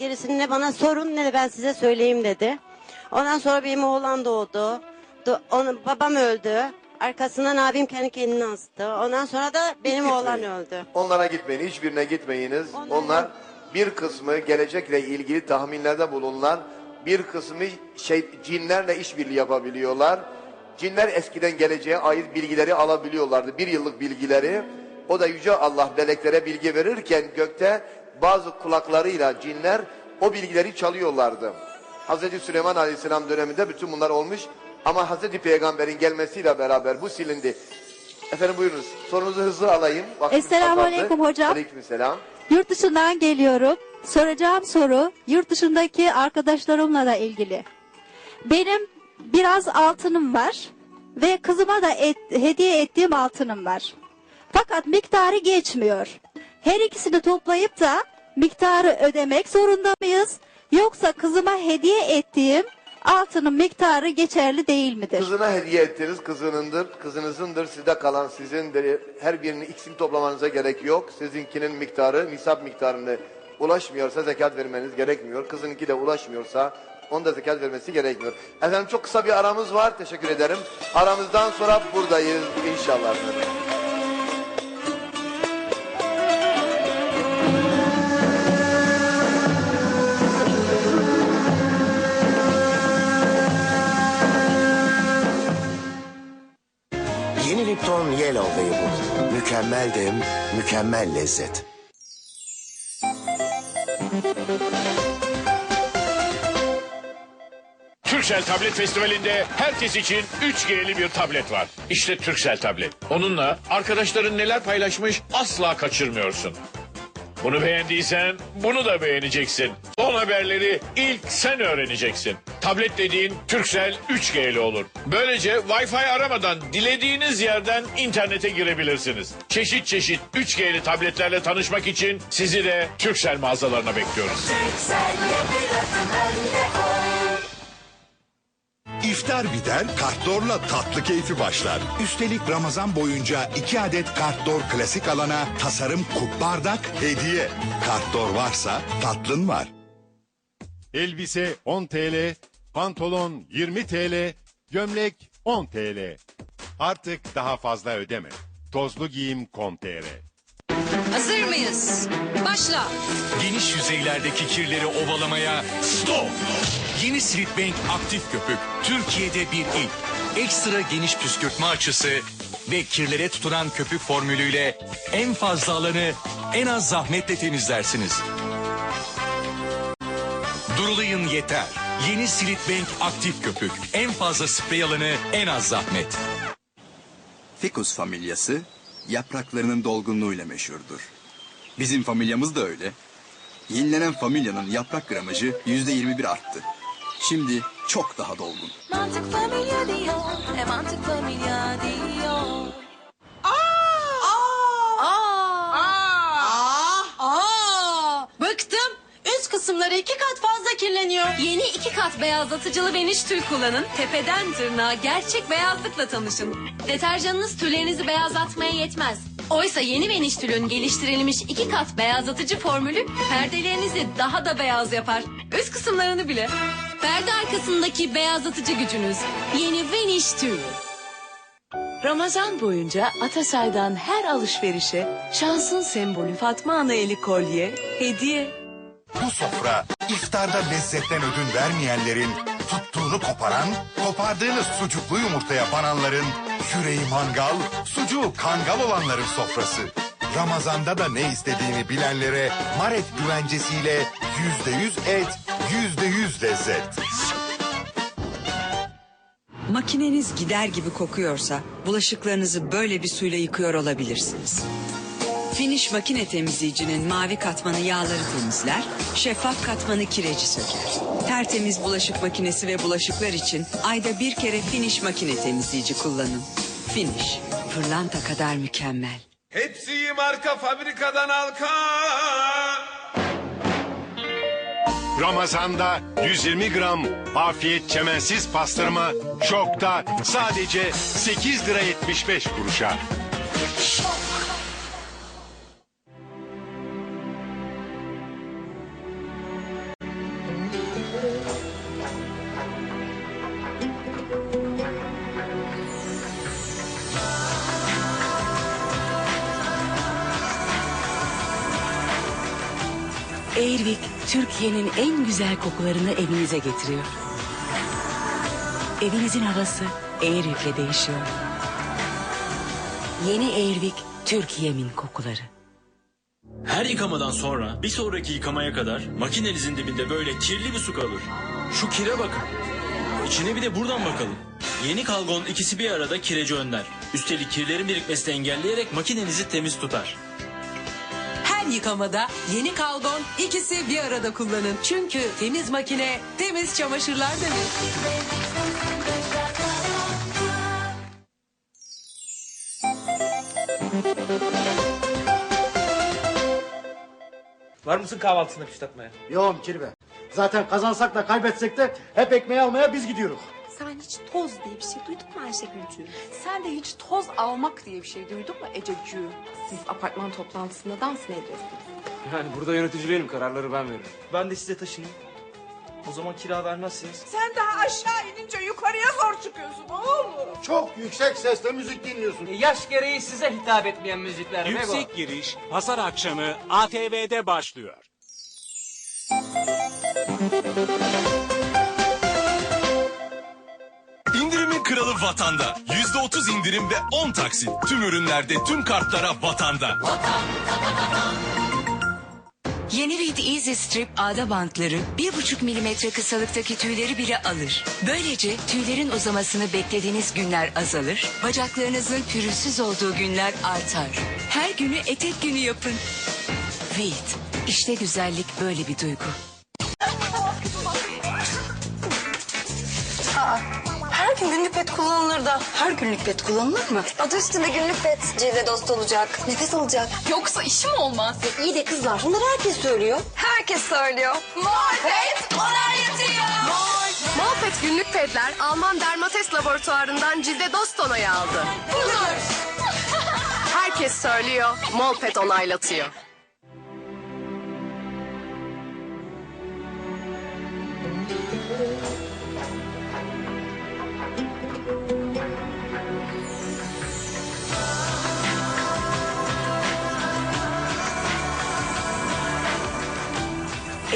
Gerisini ne bana sorun ne de ben size söyleyeyim dedi. Ondan sonra benim oğlan doğdu. Do- onun, babam öldü. Arkasından abim kendi kendini astı. Ondan sonra da benim oğlan Gitmeyin. öldü. Onlara gitmeyin. Hiçbirine gitmeyiniz. Onlar- Onlar bir kısmı gelecekle ilgili tahminlerde bulunan bir kısmı şey cinlerle işbirliği yapabiliyorlar. Cinler eskiden geleceğe ait bilgileri alabiliyorlardı. Bir yıllık bilgileri. O da Yüce Allah meleklere bilgi verirken gökte bazı kulaklarıyla cinler o bilgileri çalıyorlardı. Hazreti Süleyman Aleyhisselam döneminde bütün bunlar olmuş. Ama Hazreti Peygamber'in gelmesiyle beraber bu silindi. Efendim buyurunuz. Sorunuzu hızlı alayım. Vaktimiz Esselamu aleyküm hocam. Aleykümselam. Yurt dışından geliyorum. Soracağım soru yurt dışındaki arkadaşlarımla da ilgili. Benim biraz altınım var ve kızıma da et- hediye ettiğim altınım var. Fakat miktarı geçmiyor. Her ikisini toplayıp da miktarı ödemek zorunda mıyız? Yoksa kızıma hediye ettiğim altının miktarı geçerli değil midir? Kızına hediye ettiniz, kızınındır, kızınızındır, sizde kalan sizindir. Her birini ikisini toplamanıza gerek yok. Sizinkinin miktarı, nisap miktarını ulaşmıyorsa zekat vermeniz gerekmiyor. Kızınki de ulaşmıyorsa onda zekat vermesi gerekmiyor. Efendim çok kısa bir aramız var, teşekkür ederim. Aramızdan sonra buradayız inşallah. efendim. Lipton Yellow Label. Mükemmel dem, mükemmel lezzet. Türksel Tablet Festivali'nde herkes için 3G'li bir tablet var. İşte Türksel Tablet. Onunla arkadaşların neler paylaşmış asla kaçırmıyorsun. Bunu beğendiysen bunu da beğeneceksin. Son haberleri ilk sen öğreneceksin. Tablet dediğin Türksel 3G'li olur. Böylece Wi-Fi aramadan dilediğiniz yerden internete girebilirsiniz. Çeşit çeşit 3G'li tabletlerle tanışmak için sizi de Türksel mağazalarına bekliyoruz. İftar biter, Kartdor'la tatlı keyfi başlar. Üstelik Ramazan boyunca iki adet Kartdor klasik alana tasarım kup bardak hediye. Kartdor varsa tatlın var. Elbise 10 TL, pantolon 20 TL, gömlek 10 TL. Artık daha fazla ödeme. Tozlu giyim.com.tr Hazır mıyız? Başla. Geniş yüzeylerdeki kirleri ovalamaya stop. Yeni Slitbank aktif köpük Türkiye'de bir ilk. Ekstra geniş püskürtme açısı ve kirlere tutunan köpük formülüyle en fazla alanı en az zahmetle temizlersiniz. Durulayın yeter. Yeni Slitbank aktif köpük. En fazla sprey alanı en az zahmet. Ficus familyası yapraklarının dolgunluğuyla meşhurdur. Bizim familyamız da öyle. Yenilenen familyanın yaprak gramajı yüzde 21 arttı. Şimdi çok daha dolgun. Mantık familya diyor. E mantık familya diyor. Kısımları iki kat fazla kirleniyor. Yeni iki kat beyazlatıcılı Vanish tül kullanın. Tepeden tırnağa gerçek beyazlıkla tanışın. Deterjanınız tüllerinizi beyazlatmaya yetmez. Oysa yeni Vanish tülün geliştirilmiş iki kat beyazlatıcı formülü perdelerinizi daha da beyaz yapar. Üst kısımlarını bile. Perde arkasındaki beyazlatıcı gücünüz. Yeni Vanish tül. Ramazan boyunca Atasay'dan her alışverişe şansın sembolü Fatma Ana eli kolye hediye. Sofra iftarda lezzetten ödün vermeyenlerin, tuttuğunu koparan, kopardığını sucuklu yumurtaya bananların, yüreği mangal, sucuğu kangal olanların sofrası. Ramazanda da ne istediğini bilenlere Maret güvencesiyle yüzde yüz et, yüzde yüz lezzet. Makineniz gider gibi kokuyorsa bulaşıklarınızı böyle bir suyla yıkıyor olabilirsiniz. Finish makine temizleyicinin mavi katmanı yağları temizler, şeffaf katmanı kireci söker. Tertemiz bulaşık makinesi ve bulaşıklar için ayda bir kere Finish makine temizleyici kullanın. Finish, pırlanta kadar mükemmel. Hepsi iyi marka fabrikadan halka. Ramazanda 120 gram afiyet çemensiz pastırma şokta sadece 8 lira 75 kuruşa. Airwick Türkiye'nin en güzel kokularını evinize getiriyor. Evinizin havası Airwick'le değişiyor. Yeni Airwick Türkiye'min kokuları. Her yıkamadan sonra bir sonraki yıkamaya kadar makinenizin dibinde böyle kirli bir su kalır. Şu kire bakın. İçine bir de buradan bakalım. Yeni kalgon ikisi bir arada kireci önler. Üstelik kirlerin birikmesini engelleyerek makinenizi temiz tutar. Yıkamada yeni kalgon ikisi bir arada kullanın. Çünkü temiz makine temiz çamaşırlar demek. Var mısın kahvaltısına piştatmaya? Yoğum kirbe. Zaten kazansak da kaybetsek de hep ekmeği almaya biz gidiyoruz. Sen hiç toz diye bir şey duydun mu Ayşegül'cüğüm? Sen de hiç toz almak diye bir şey duydun mu Ececiğim? Siz apartman toplantısında dans mı ediyorsunuz? Yani burada yönetici benim, kararları ben veririm. Ben de size taşınayım. O zaman kira vermezsiniz. Sen daha aşağı inince yukarıya zor çıkıyorsun oğlum. Çok yüksek sesle müzik dinliyorsun. E, yaş gereği size hitap etmeyen müzikler. Yüksek giriş Pazar akşamı ATV'de başlıyor. Vatan'da. %30 indirim ve 10 taksit. Tüm ürünlerde, tüm kartlara Vatan'da. Yeni Reed Easy Strip ağda bantları 1,5 milimetre kısalıktaki tüyleri bile alır. Böylece tüylerin uzamasını beklediğiniz günler azalır, bacaklarınızın pürüzsüz olduğu günler artar. Her günü etek günü yapın. Reed, işte güzellik böyle bir duygu. Günlük pet kullanılır da her günlük pet kullanılır mı? Adı üstünde günlük pet. Cilde dost olacak. Nefes alacak. Yoksa işi mi olmaz? Ya iyi de kızlar bunları herkes söylüyor. Herkes söylüyor. Morpet onaylatıyor. Malpet günlük pedler Alman Dermates laboratuvarından cilde dost onayı aldı. Herkes söylüyor, Molpet onaylatıyor.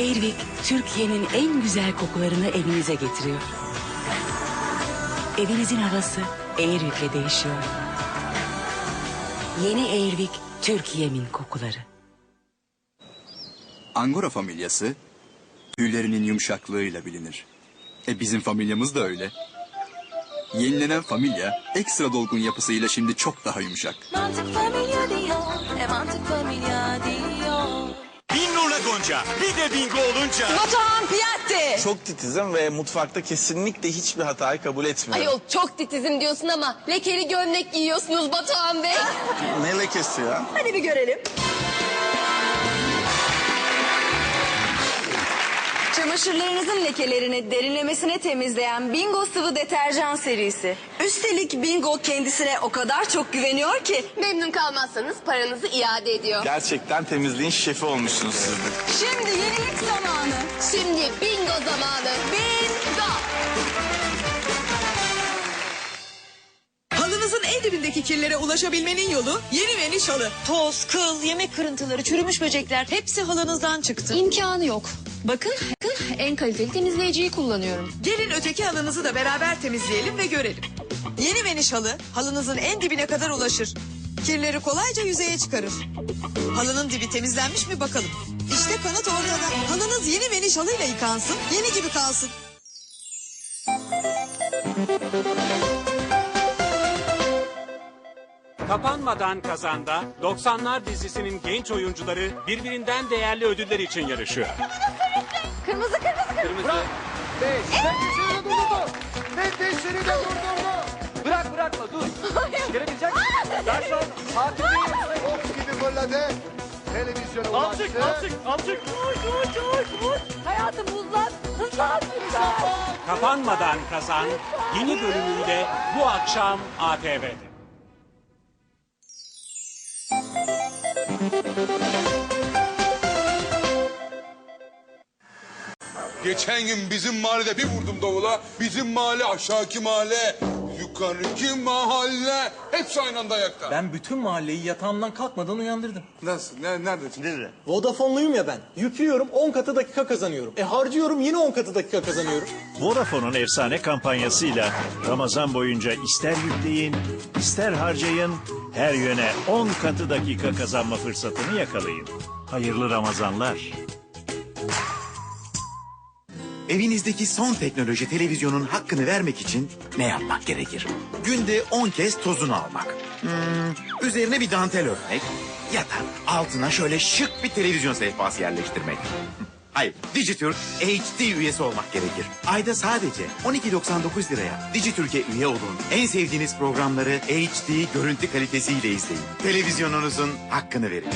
Airwick Türkiye'nin en güzel kokularını evinize getiriyor. Evinizin havası Airwick'le değişiyor. Yeni Airwick Türkiye'min kokuları. Angora familyası tüylerinin yumuşaklığıyla bilinir. E bizim familyamız da öyle. Yenilenen familya ekstra dolgun yapısıyla şimdi çok daha yumuşak. Mantık familya diyor, e mantık familya diyor. Gonca. Bir de bingo olunca. Batuhan Piatti. Çok titizim ve mutfakta kesinlikle hiçbir hatayı kabul etmiyorum. Ayol çok titizim diyorsun ama lekeli gömlek giyiyorsunuz Batuhan Bey. Ne lekesi ya? Hadi bir görelim. Çamaşırlarınızın lekelerini derinlemesine temizleyen Bingo sıvı deterjan serisi. Üstelik Bingo kendisine o kadar çok güveniyor ki Memnun kalmazsanız paranızı iade ediyor. Gerçekten temizliğin şefi olmuşsunuz siz de. şimdi yenilik zamanı. Şimdi bingo zamanı. Bingo. Dibindeki kirlere ulaşabilmenin yolu yeni Veniş halı. Toz, kıl, yemek kırıntıları, çürümüş böcekler hepsi halınızdan çıktı. İmkanı yok. Bakın, bakın en kaliteli temizleyiciyi kullanıyorum. Gelin öteki halınızı da beraber temizleyelim ve görelim. Yeni Veniş halı halınızın en dibine kadar ulaşır. Kirleri kolayca yüzeye çıkarır. Halının dibi temizlenmiş mi bakalım. İşte kanıt ortada. Halınız yeni Veniş halıyla yıkansın, yeni gibi kalsın. Kapanmadan kazanda 90'lar dizisinin genç oyuncuları birbirinden değerli ödüller için yarışıyor. Kırmızı kırmızı kırmızı. Bırak. Beş. Beşini de durdurdu. Ve beşini de durdurdu. Bırak bırakma dur. Gelebilecek misin? Garson. Hakim değil. Top gibi fırladı. Televizyona ulaştı. Alçık alçık alçık. Uç uç uç uç. Hayatım hızlan. Hızlan. Kapanmadan kazan yeni bölümüyle bu akşam ATV'de. Geçen gün bizim mahallede bir vurdum davula. Bizim mahalle aşağıki mahalle iki mahalle hepsi aynı anda ayakta. Ben bütün mahalleyi yatağımdan kalkmadan uyandırdım. Nasıl? Ne, neredesin? Nerede? Vodafone'luyum ya ben. Yüklüyorum 10 katı dakika kazanıyorum. E harcıyorum yine 10 katı dakika kazanıyorum. Vodafone'un efsane kampanyasıyla Ramazan boyunca ister yükleyin, ister harcayın, her yöne 10 katı dakika kazanma fırsatını yakalayın. Hayırlı Ramazanlar. Evinizdeki son teknoloji televizyonun hakkını vermek için ne yapmak gerekir? Günde 10 kez tozunu almak. Hmm, üzerine bir dantel örmek. Ya da altına şöyle şık bir televizyon sehpası yerleştirmek. Hayır, Dijitürk HD üyesi olmak gerekir. Ayda sadece 12.99 liraya Dijitürk'e üye olun. En sevdiğiniz programları HD görüntü kalitesiyle izleyin. Televizyonunuzun hakkını verin.